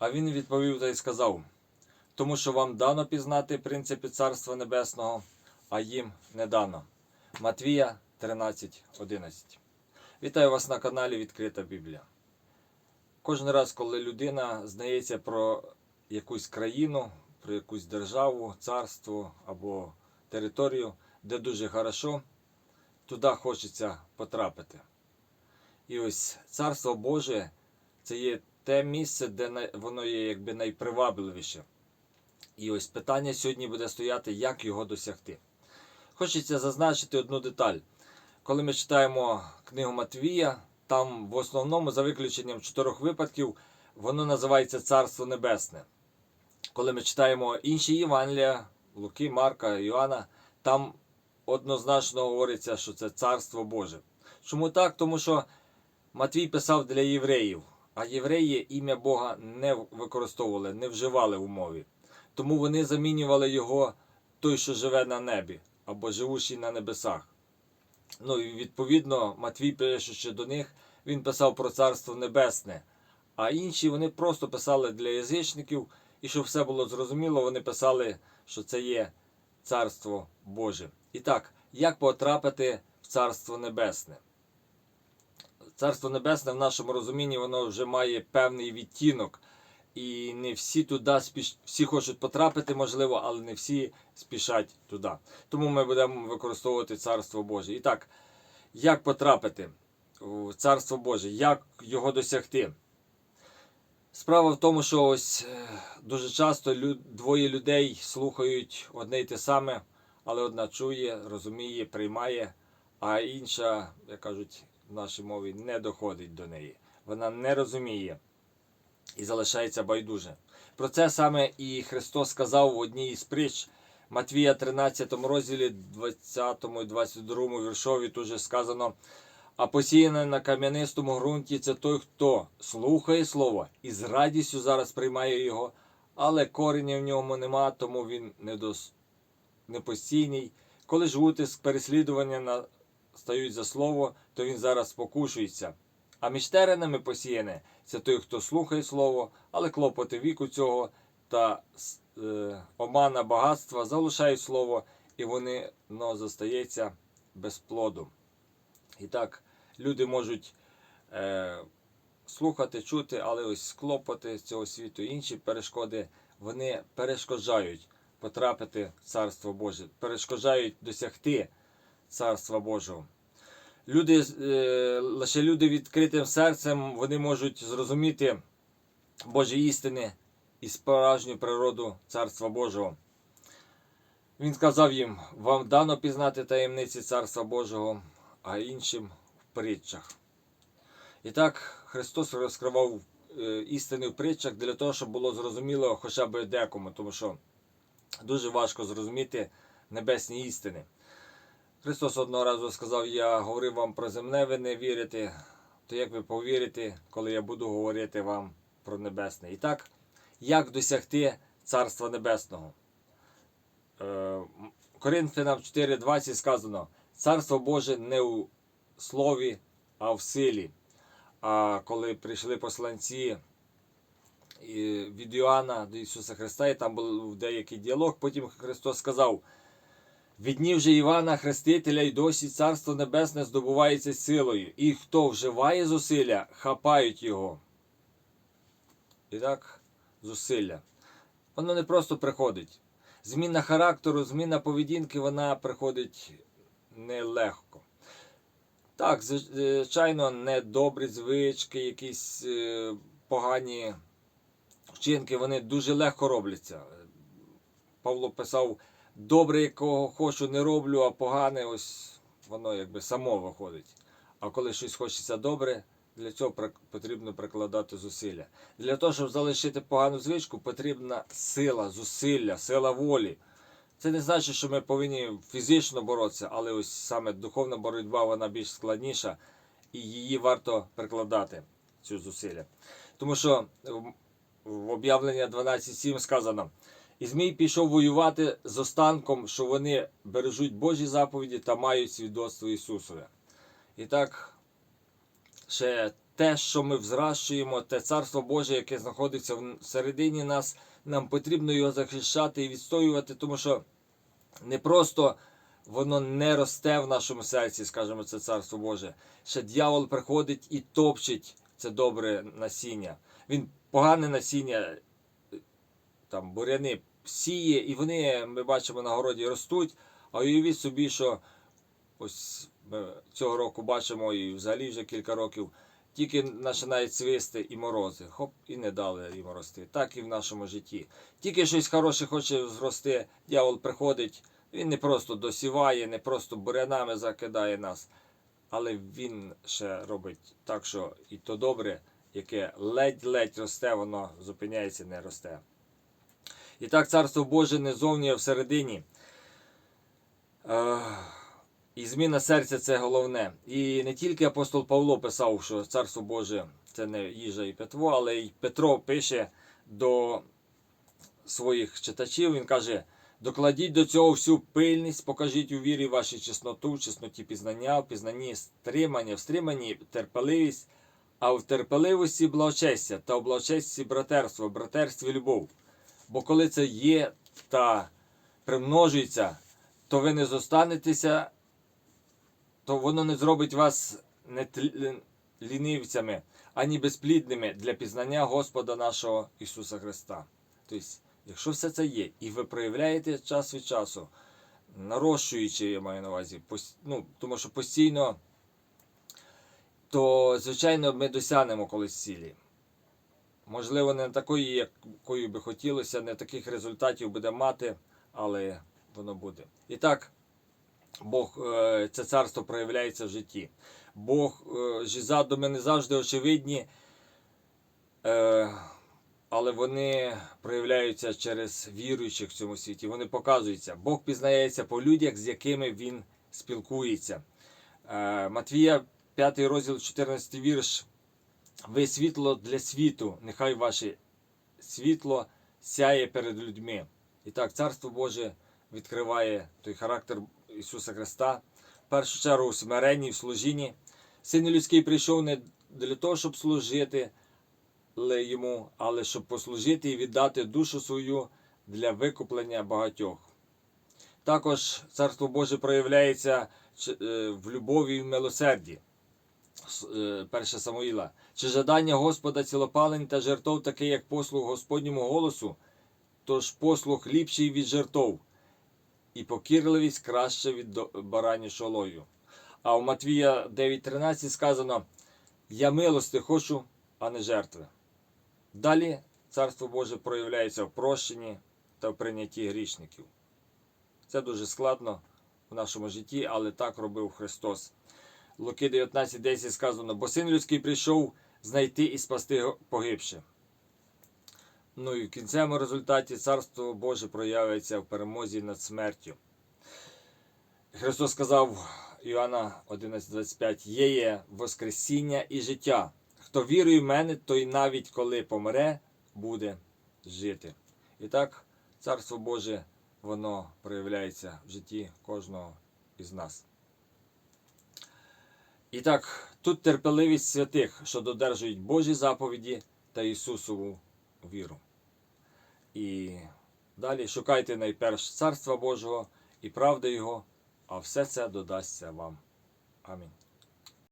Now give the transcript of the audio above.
А він відповів та й сказав: тому що вам дано пізнати принципи Царства Небесного, а їм не дано. Матвія 13.11. Вітаю вас на каналі Відкрита Біблія. Кожен раз, коли людина знається про якусь країну, про якусь державу, царство або територію, де дуже хорошо, туди хочеться потрапити. І ось Царство Боже це є те місце, де воно є якби найпривабливіше. І ось питання сьогодні буде стояти, як його досягти. Хочеться зазначити одну деталь. Коли ми читаємо книгу Матвія, там в основному, за виключенням чотирьох випадків, воно називається Царство Небесне. Коли ми читаємо інші Євангелія, Луки, Марка, Іоанна, там однозначно говориться, що це Царство Боже. Чому так? Тому що Матвій писав для євреїв, а євреї ім'я Бога не використовували, не вживали в мові. Тому вони замінювали його той, що живе на небі, або живущий на небесах. Ну і відповідно, Матвій, пишучи до них, він писав про Царство Небесне. А інші вони просто писали для язичників, і щоб все було зрозуміло, вони писали, що це є Царство Боже. І так, як потрапити в Царство Небесне? Царство Небесне в нашому розумінні воно вже має певний відтінок. І не всі туди спіш... всі хочуть потрапити, можливо, але не всі спішать туди. Тому ми будемо використовувати Царство Боже. І так, як потрапити в Царство Боже, як його досягти? Справа в тому, що ось е, дуже часто лю- двоє людей слухають одне й те саме, але одна чує, розуміє, приймає, а інша, як кажуть в нашій мові, не доходить до неї. Вона не розуміє і залишається байдуже. Про це саме і Христос сказав в одній із притч Матвія 13 розділі 20 і 22 віршові тут же сказано. А посіяне на кам'янистому ґрунті це той, хто слухає слово і з радістю зараз приймає його, але кореня в ньому нема, тому він недос... непостійний. Коли ж утиск переслідування на... стають за слово, то він зараз спокушується. А між теренами посіяне це той, хто слухає слово, але клопоти віку цього та е, омана багатства залишають слово, і вони но застається без плоду. І так, люди можуть е, слухати, чути, але ось клопоти цього світу, інші перешкоди, вони перешкоджають потрапити в Царство Боже, перешкоджають досягти Царства Божого. Люди, е, лише люди відкритим серцем вони можуть зрозуміти Божі істини і справжню природу Царства Божого. Він сказав їм: вам дано пізнати таємниці Царства Божого, а іншим в притчах. І так Христос розкривав е, істини в притчах для того, щоб було зрозуміло хоча б декому, тому що дуже важко зрозуміти небесні істини. Христос одного разу сказав: Я говорив вам про земне, ви не вірите, то як ви повірите, коли я буду говорити вам про небесне? І так, як досягти Царства Небесного? Е, Коринфянам 4:20 сказано: Царство Боже не у слові, а в силі. А коли прийшли посланці від Іоанна до Ісуса Христа, і там був деякий діалог, потім Христос сказав. Від днів же Івана Хрестителя й досі Царство Небесне здобувається силою, і хто вживає зусилля, хапають його. І так, зусилля. Воно не просто приходить. Зміна характеру, зміна поведінки, вона приходить нелегко. Так, звичайно, недобрі звички, якісь е, погані вчинки, вони дуже легко робляться. Павло писав добре, якого хочу, не роблю, а погане, ось воно якби само виходить. А коли щось хочеться добре, для цього потрібно прикладати зусилля. Для того, щоб залишити погану звичку, потрібна сила, зусилля, сила волі. Це не значить, що ми повинні фізично боротися, але ось саме духовна боротьба вона більш складніша, і її варто прикладати, цю зусилля. Тому що в- об'явлення 12.7 сказано. І Змій пішов воювати з останком, що вони бережуть Божі заповіді та мають свідоцтво Ісусове. І так, ще те, що ми взращуємо, те царство Боже, яке знаходиться всередині нас, нам потрібно його захищати і відстоювати, тому що не просто воно не росте в нашому серці, скажімо, це царство Боже. Ще дьявол приходить і топчить це добре насіння. Він погане насіння, там буряни сіє, і вони, ми бачимо, на городі ростуть. А уявіть собі, що ось ми цього року бачимо, і взагалі вже кілька років, тільки починають свисти і морози. Хоп, і не дали їм рости. Так і в нашому житті. Тільки щось хороше хоче зрости, дьявол приходить, він не просто досіває, не просто бурянами закидає нас, але він ще робить так, що і то добре, яке ледь-ледь росте, воно зупиняється, не росте. І так, царство Боже не зовні, а всередині. Е, І зміна серця це головне. І не тільки апостол Павло писав, що царство Боже це не їжа і питво, але й Петро пише до своїх читачів. Він каже: докладіть до цього всю пильність, покажіть у вірі вашій чесноту, чесноті пізнання, в пізнанні стримання, в стриманні терпеливість, а в терпеливості благочестя та в благочесті братерство, в братерстві любов. Бо коли це є та примножується, то ви не зостанетеся, то воно не зробить вас не лінивцями, ані безплідними для пізнання Господа нашого Ісуса Христа. Тобто, якщо все це є, і ви проявляєте час від часу, нарощуючи, я маю на увазі, ну, тому що постійно, то, звичайно, ми досягнемо колись цілі. Можливо, не такої, якою би хотілося, не таких результатів буде мати, але воно буде. І так, Бог, е, це царство проявляється в житті. Бог е, задуми не завжди очевидні, е, але вони проявляються через віруючих в цьому світі. Вони показуються. Бог пізнається по людях, з якими він спілкується. Матвія, 5 розділ, 14 вірш. Ви світло для світу, нехай ваше світло сяє перед людьми. І так, Царство Боже відкриває той характер Ісуса Христа. В першу чергу у смиренні, в служінні. Син людський прийшов не для того, щоб служити йому, але щоб послужити і віддати душу свою для викуплення багатьох. Також Царство Боже проявляється е, в любові і в милосерді. С- е, 1 Самуїла. Чи жадання Господа цілопалень та жертов таке, як послуг Господньому голосу, тож послуг ліпший від жертов, і покірливість краще від до- баранячого лою. А у Матвія 9.13 сказано: Я милости хочу, а не жертви. Далі Царство Боже проявляється в прощенні та в прийнятті грішників. Це дуже складно в нашому житті, але так робив Христос. Луки 19.10 сказано, бо син людський прийшов знайти і спасти погибше. Ну і в кінцевому результаті Царство Боже проявиться в перемозі над смертю. Христос сказав Іоанна 11.25, є є Воскресіння і життя. Хто вірує в мене, той навіть коли помре, буде жити. І так, Царство Боже, воно проявляється в житті кожного із нас. І так, тут терпеливість святих, що додержують Божі заповіді та Ісусову віру. І далі шукайте найперш Царства Божого і правди Його, а все це додасться вам. Амінь.